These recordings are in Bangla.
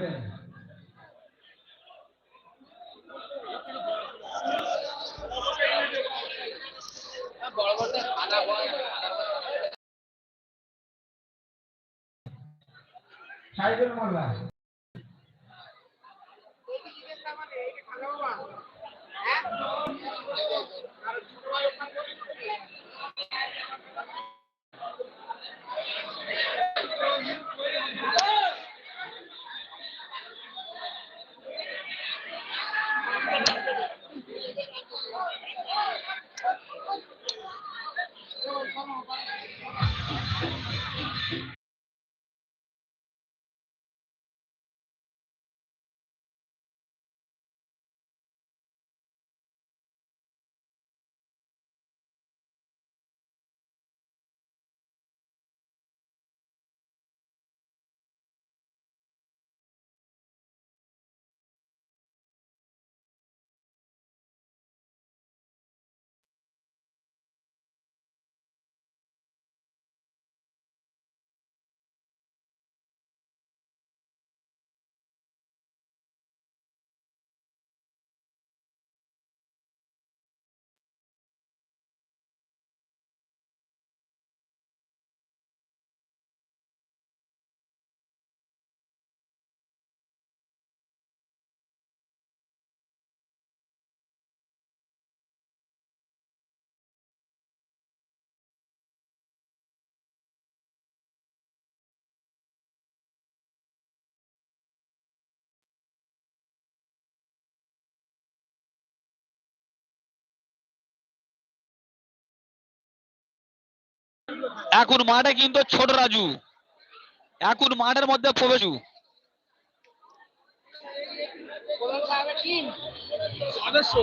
দেবেন সাইকেল মোল্লা এখন মাঠে কিন্তু ছোট রাজু। এখন মাঠের মধ্যে প্রবেশু। সদস্য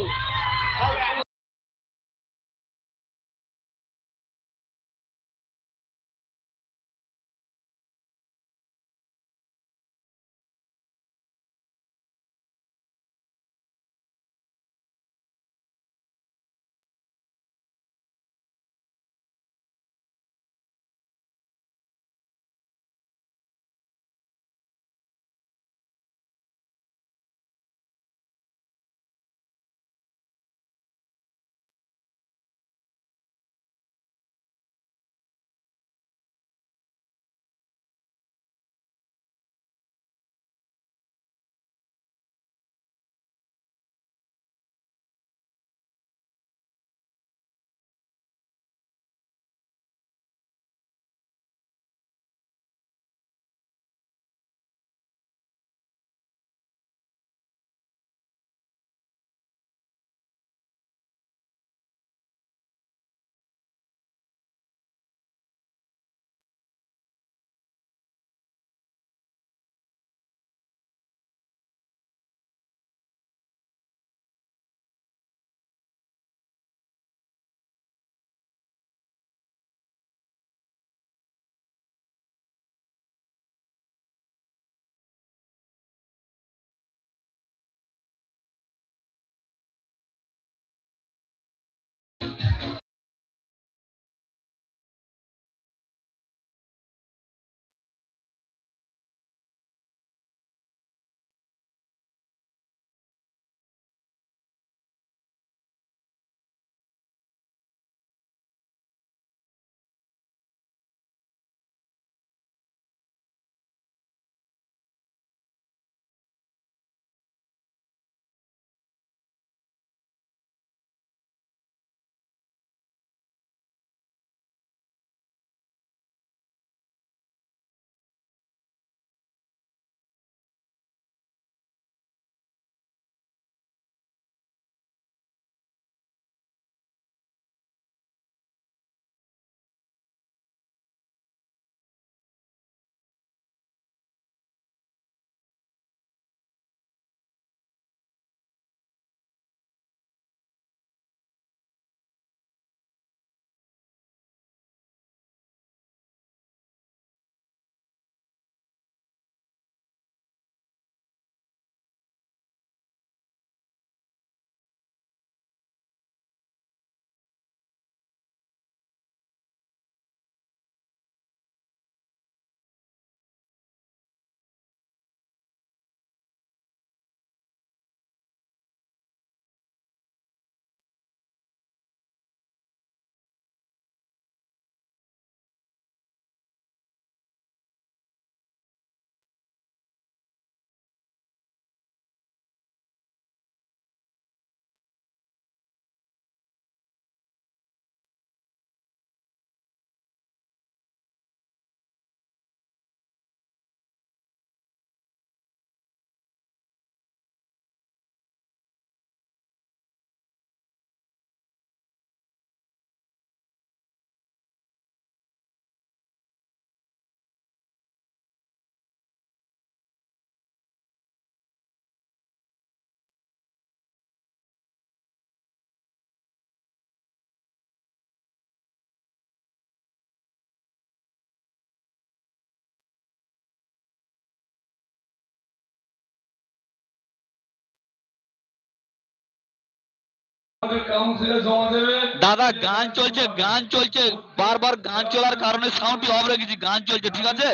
দাদা গান চলছে গান চলছে। বারবার গান চলার কারণে সাউন্ডটি অফ রেখেছি গান চলছে ঠিক আছে?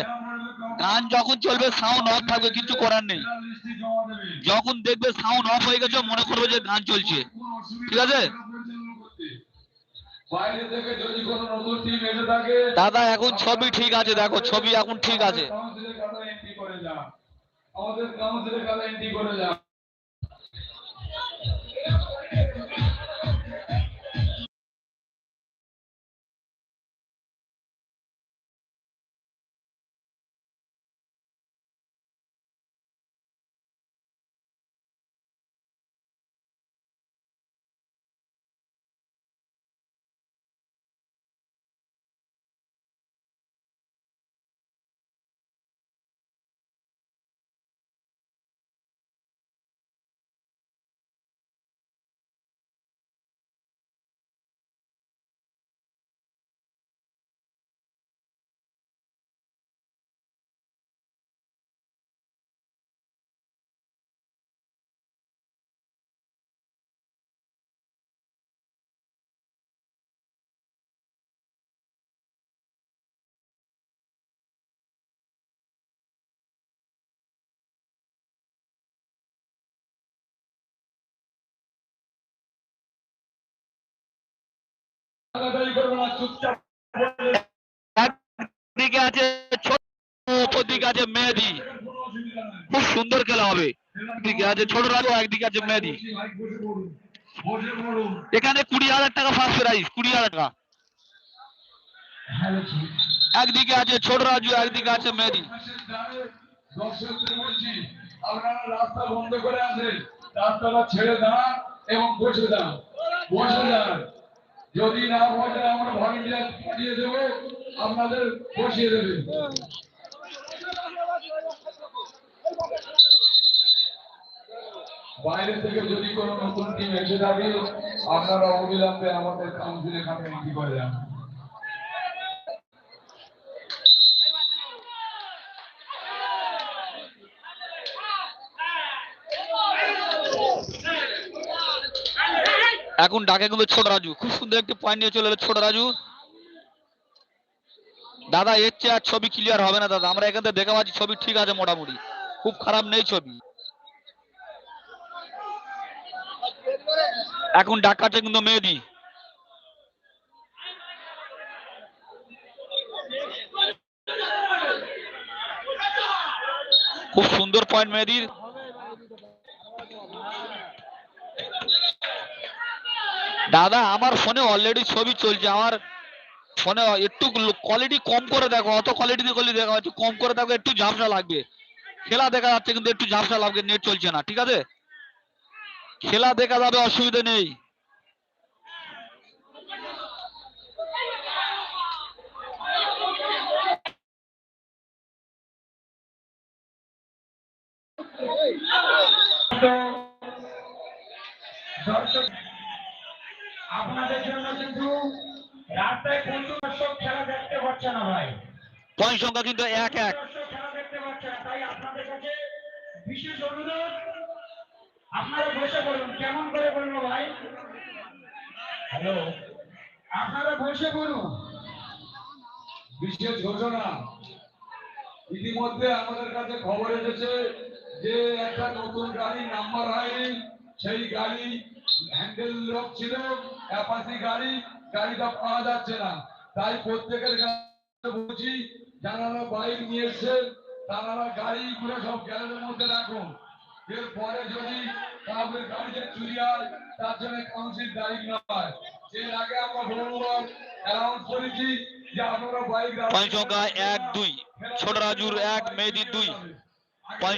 গান যখন চলবে সাউন্ড অফ থাকবে কিছু করার নেই। যখন দেখবে সাউন্ড অফ হয়ে গেছে মনে করবে যে গান চলছে। ঠিক আছে? দাদা এখন ছবি ঠিক আছে দেখো ছবি এখন ঠিক আছে। আমাদের কাউন্সিলের খাতা এন্ট্রি করে যা একদিকে আছে ছোট আছে মেহেদি। খুব সুন্দর খেলা হবে। একদিকে আছে ছোট রাজু একদিকে আছে মেহেদি। এখানে কুড়ি হাজার টাকা ফার্স্ট প্রাইজ কুড়ি হাজার টাকা। একদিকে আছে ছোট রাজু একদিকে আছে মেহেদি। দর্শকদের বলছি আপনারা রাস্তা বন্ধ করে আছেন রাস্তাটা ছেড়ে দাঁড়ান এবং বসে যান বসে যান যদি না হয় আমরা ভলেন্টিয়ার পাঠিয়ে দেবো, আপনাদের বসিয়ে দেবে। বাইরে থেকে যদি কোনো নতুন টিম এসে থাকে আপনারা অবিলম্বে আমাদের কাউন্সিলে খাতে এন্ট্রি করে যান। এখন ডাকে কিন্তু ছোট রাজু। খুব সুন্দর একটি পয়েন্ট নিয়ে চলে এলো ছোট রাজু। দাদা, এর চেয়ে আর ছবি ক্লিয়ার হবে না দাদা। আমরা এখান থেকে দেখে পাচ্ছি ছবি ঠিক আছে মোটামুটি। খুব খারাপ নেই ছবি। এখন ডাকাচ্ছে কিন্তু মেহেদি। খুব সুন্দর পয়েন্ট মেহেদির। দাদা, আমার ফোনে অলরেডি ছবি চলছে, আমার ফোনে একটু কোয়ালিটি কম করে দেখো, অত কোয়ালিটি করলে দেখা একটু কম করে দেখো, একটু ঝাপসা লাগবে। খেলা দেখা যাচ্ছে কিন্তু একটু ঝাপসা লাগবে নেট চলছে না, ঠিক আছে? খেলা দেখা যাবে, অসুবিধা নেই। দর্শক আপনাদের জন্য কিন্তু রাস্তায় দর্শক খেলা দেখতে পাচ্ছে না ভাই। পয়েন্ট সংখ্যা কিন্তু এক এক। দর্শক খেলা দেখতে পাচ্ছে না। তাই আপনাদের কাছে বিশেষ অনুরোধ আপনারা বসে পড়ুন। কেমন করে বলব ভাই? হ্যালো? আপনারা বসে পড়ুন। বিশেষ ঘোষণা ইতিমধ্যে আমাদের কাছে খবর এসেছে যে একটা নতুন গাড়ি নাম্বার হয়নি সেই গাড়ি হ্যান্ডেল লক ছিল অ্যাপাসি গাড়ি গাড়িটা পাওয়া যাচ্ছে না। তাই প্রত্যেকের কাছে বলছি যারা বাইক নিয়ে এসছে তারা গাড়িগুলো সব গ্যারেজের মধ্যে রাখুন। এরপরে যদি কাউকে গাড়িতে চুরি হয় তার জন্য কাউন্সিল দায়ী নয়। এর আগে আমরা বহুবার অ্যানাউন্স করেছি যে আপনারা বাইক সংখ্যা এক দুই। ছোট রাজুর এক মেহেদির দুই।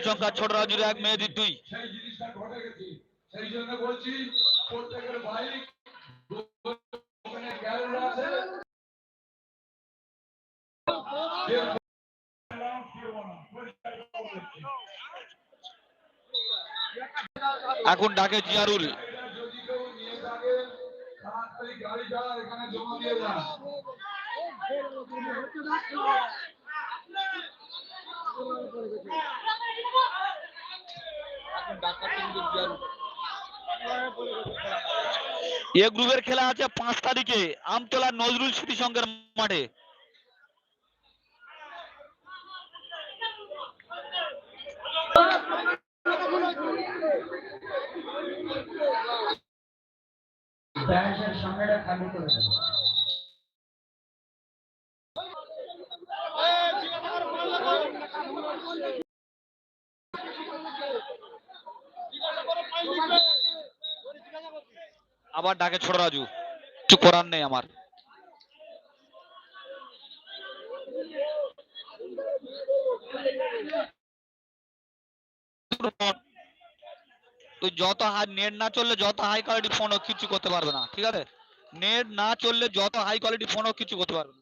সংখ্যা ছোট রাজুর এক মেহেদির দুই। সেই জিনিসটা ঘটে গেছে। সেই জন্য বলছি প্রত্যেকের বাইক ওখানে গ্যারেজ আছে। এখন ডাকে জিয়ারুল। যদি কেউ নিয়ে থাকে তাড়াতাড়ি গাড়িটা এখানে জমা দিয়ে যান এখন কিন্তু জিয়ারুল। এ গ্রুপের খেলা আছে পাঁচ তারিখে, আমতলা নজরুল স্মৃতি সংঘের মাঠে। সামনেটা খালি করে দেবে আবার ডাকে, ছোট রাজু, কিছু করার নেই আমার। তুই যত হাই নেট না চললে যত হাই কোয়ালিটি ফোন হোক, কিছু করতে পারবে না, ঠিক আছে? নেট না চললে যত হাই কোয়ালিটি ফোন হোক, কিছু করতে পারবে না।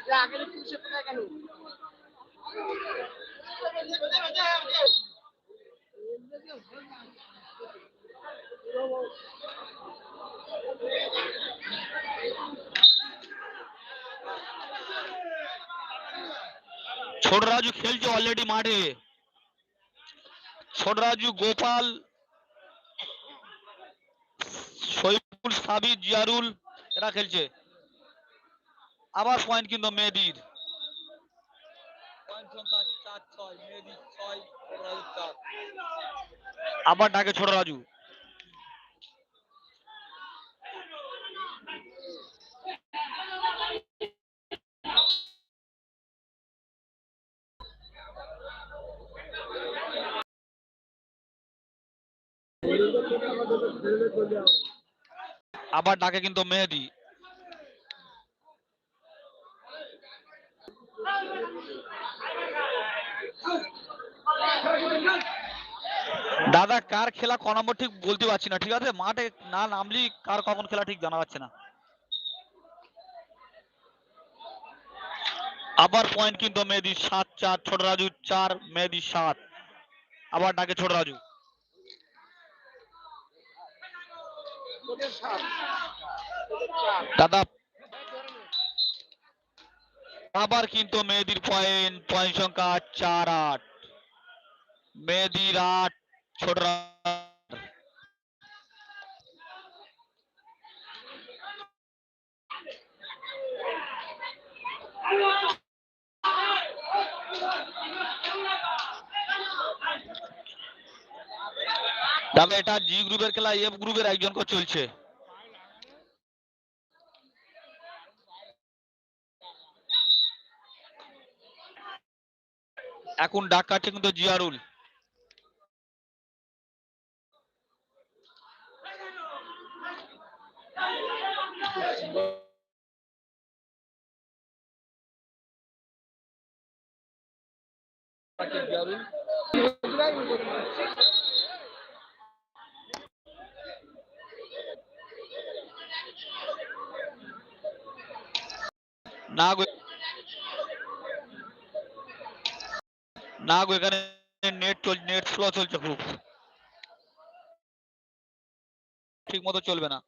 যে আগের তুলছে কোথায় কেন? ছোট রাজু খেলছে অলরেডি মাঠে ছোট রাজু গোপাল সৈফুল সাবির জিয়ারুল এরা খেলছে। আবার পয়েন্ট কিন্তু মেহেদির। আবার ডাকে ছোট রাজু। আবার ডাকে কিন্তু মেহেদি। দাদা, কার খেলা ক নম্বর ঠিক বলতে পারছি না, ঠিক আছে? মাঠে না নামলি কার কখন খেলা ঠিক জানা যাচ্ছে না। আবার পয়েন্ট কিন্তু মেহেদি সাত চার, ছোট রাজু চার মেহেদি সাত। আবার ডাকে ছোট রাজু ওদের সাত। ওদের চার। দাদা আবার কিন্তু মেহেদির পয়েন্ট পয়েন্ট সংখ্যা চার আট মেহেদির আট ছোট রা- তবে এটা জি গ্রুপের খেলা এফ গ্রুপের একজন করে চলছে। এখন ডাক কাটছে কিন্তু জিয়ারুল না গো না গো এখানে নেট চল নেট স্লো চলছে খুব। ঠিক মতো চলবে না।